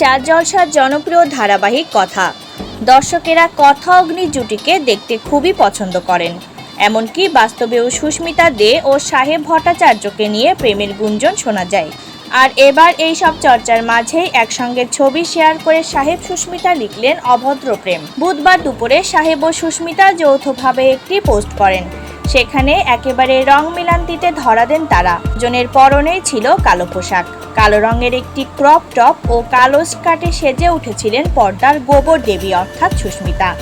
Star জলসার জনপ্রিয় ধারাবাহিক কথা। দর্শকেরা কথা অগ্নি জুটিকে দেখতে খুবই পছন্দ করেন। এমনকি বাস্তবেও সুস্মিতা দে ও সাহেব ভট্টাচার্যকে নিয়ে প্রেমের গুঞ্জন শোনা যায়। আর এবার এই সব চর্চার মাঝেই একসঙ্গে ছবি শেয়ার করে সাহেব সুস্মিতা লিখলেন অভদ্র প্রেম। বুধবার দুপুরে সাহেব ও সুস্মিতা যৌথভাবে একটি পোস্ট করেন। সেখানে একেবারে রং মিলান্তিতে ধরা দেন তারা। জনের পরনেই ছিল কালো পোশাক। কালো রঙের একটি ক্রপ টপ ও কালো স্কার্টে সেজে উঠেছিলেন পর্দার গোবর দেবী অর্থাৎ সুস্মিতা।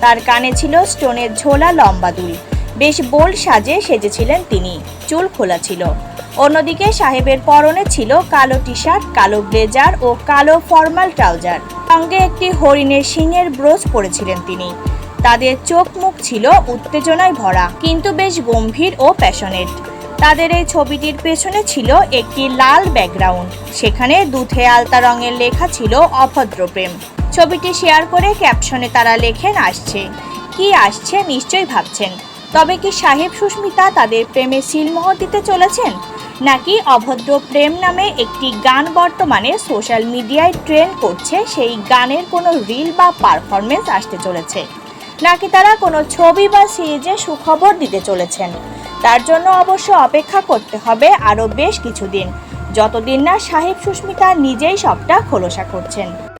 তার কানে ছিল স্টোনের ঝোলা লম্বা দুল। বেশ বোল্ড সাজে সেজেছিলেন তিনি। চুল খোলা ছিল। অন্যদিকে সাহেবের পরনে ছিল কালো টি শার্ট কালো ব্লেজার ও কালো ফর্মাল ট্রাউজার। সঙ্গে একটি হরিণের শিঙের ব্রোচ পরেছিলেন তিনি। তাদের চোখ মুখ ছিল উত্তেজনায় ভরা, কিন্তু বেশ গম্ভীর ও প্যাশনেট তাদের এই ছবিটির পেছনে ছিল একটি লাল ব্যাকগ্রাউন্ড সেখানে দুধে আলতা রঙের লেখা ছিল অভদ্র প্রেম। ছবিটি শেয়ার করে ক্যাপশনে তারা লেখেন, আসছে। কি আসছে? নিশ্চয়ই ভাবছেন। তবে কি সাহেব সুস্মিতা তাদের প্রেমে সিলমোহর দিতে চলেছেন? নাকি অভদ্র প্রেম নামে একটি গান বর্তমানে সোশ্যাল মিডিয়ায় ট্রেন্ড করছে, সেই গানের কোনো রিল বা পারফরমেন্স আসতে চলেছে? নাকি তারা কোনো ছবি বা সিরিজে সুখবর দিতে চলেছেন? তার জন্য অবশ্য অপেক্ষা করতে হবে আরও বেশ কিছুদিন। যতদিন না সাহেব সুস্মিতা নিজেই সবটা খোলসা করছেন।